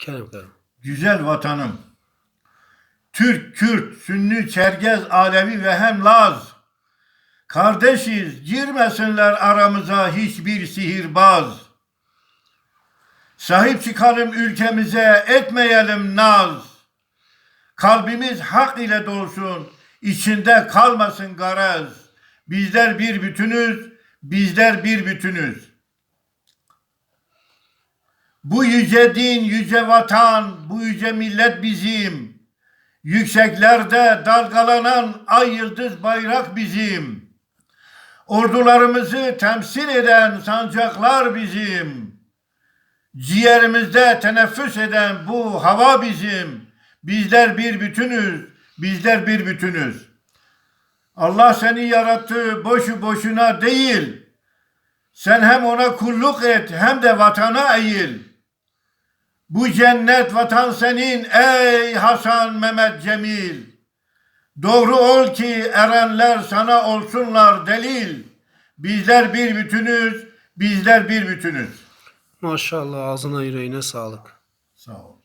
Kerem Kerem. Güzel vatanım. Türk, Kürt, Sünni, Çerkez, Alevi ve hem Laz. Kardeşiz, girmesinler aramıza hiçbir sihirbaz. Sahip çıkalım ülkemize, etmeyelim naz. Kalbimiz hak ile dolsun, içinde kalmasın garaz. Bizler bir bütünüz, bizler bir bütünüz. Bu yüce din, yüce vatan, bu yüce millet bizim. Yükseklerde dalgalanan ay yıldız bayrak bizim. Ordularımızı temsil eden sancaklar bizim. Ciğerimizde teneffüs eden bu hava bizim. Bizler bir bütünüz, bizler bir bütünüz. Allah seni yarattı boşu boşuna değil. Sen hem ona kulluk et hem de vatana eğil. Bu cennet vatan senin ey Hasan Mehmet Cemil. Doğru ol ki erenler sana olsunlar delil. Bizler bir bütünüz, bizler bir bütünüz. Maşallah ağzına yüreğine sağlık. Sağ ol.